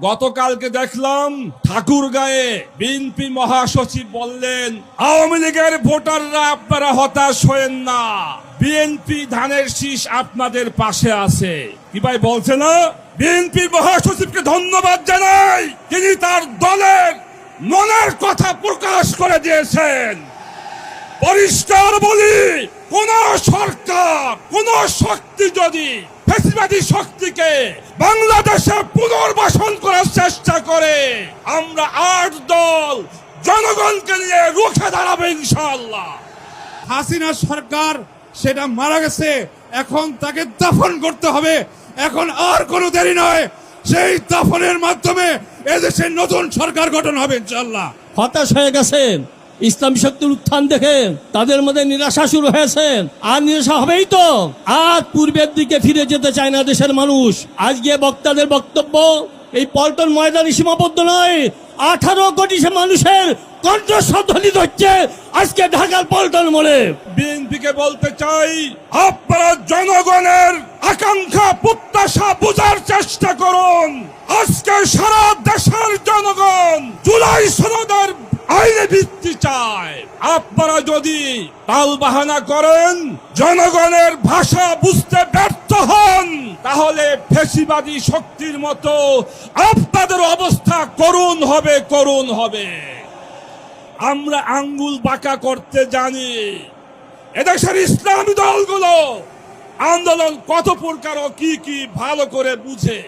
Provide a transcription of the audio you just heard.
গতকালকে দেখলাম ঠাকুর গায়ে বিএনপি মহাসচিব বললেন, আওয়ামী লীগের ভোটাররা আপনারা হতাশ হয়েন না। বিএনপি ধানের শীষ আপনাদের পাশে আছে। কি ভাই বলছে না? বিএনপির মহাসচিবকে ধন্যবাদ জানাই। তিনি তার দলের মনের কথা প্রকাশ করে দিয়েছেন। পরিষ্কার বলি, কোন সরকার কোন শক্তি যদি ফেসিবাদী শক্তিকে বাংলাদেশে পুনর্বাসন করার চেষ্টা করে আমরা আট দল জনগণকে নিয়ে রুখে দাঁড়াবে ইনশাল্লাহ হাসিনা সরকার সেটা মারা গেছে এখন তাকে দাফন করতে হবে। এখন আর কোনো দেরি নয় সেই দাফনের মাধ্যমে এদেশের নতুন সরকার গঠন হবে ইনশাল্লাহ হতাশ হয়ে গেছেন। ইসলামী শক্তির উত্থান দেখে তাদের মধ্যে নিরাশা শুরু হয়েছে। আর নিরাশা হবেই তো। আর পূর্বের দিকে ফিরে যেতে চায় না দেশের মানুষ। আজকে বক্তাদের বক্তব্য, এই পল্টন ময়দানে সীমাবদ্ধ নয়। আঠারো কোটি মানুষের কণ্ঠস্বর ধ্বনিত হচ্ছে আজকে ঢাকার পল্টন মোড়ে। বিএনপিকে বলতে চাই, আপনারা জনগণের আকাঙ্ক্ষা, প্রত্যাশা বোঝার চেষ্টা করুন। আজকে সারা দেশের জনগণ জুলাই সনদের আইনে ভিত্তি চায় আপনারা যদি তাল বাহানা করেন, জনগণের ভাষা বুঝতে ব্যর্থ হন, তাহলে ফেসিবাদী শক্তির মতো আপনাদের অবস্থা করুণ হবে করুণ হবে। আমরা আঙ্গুল বাঁকা করতে জানি, এদেশের ইসলামী দলগুলো আন্দোলন কত প্রকার কি কি ভালো করে বুঝে।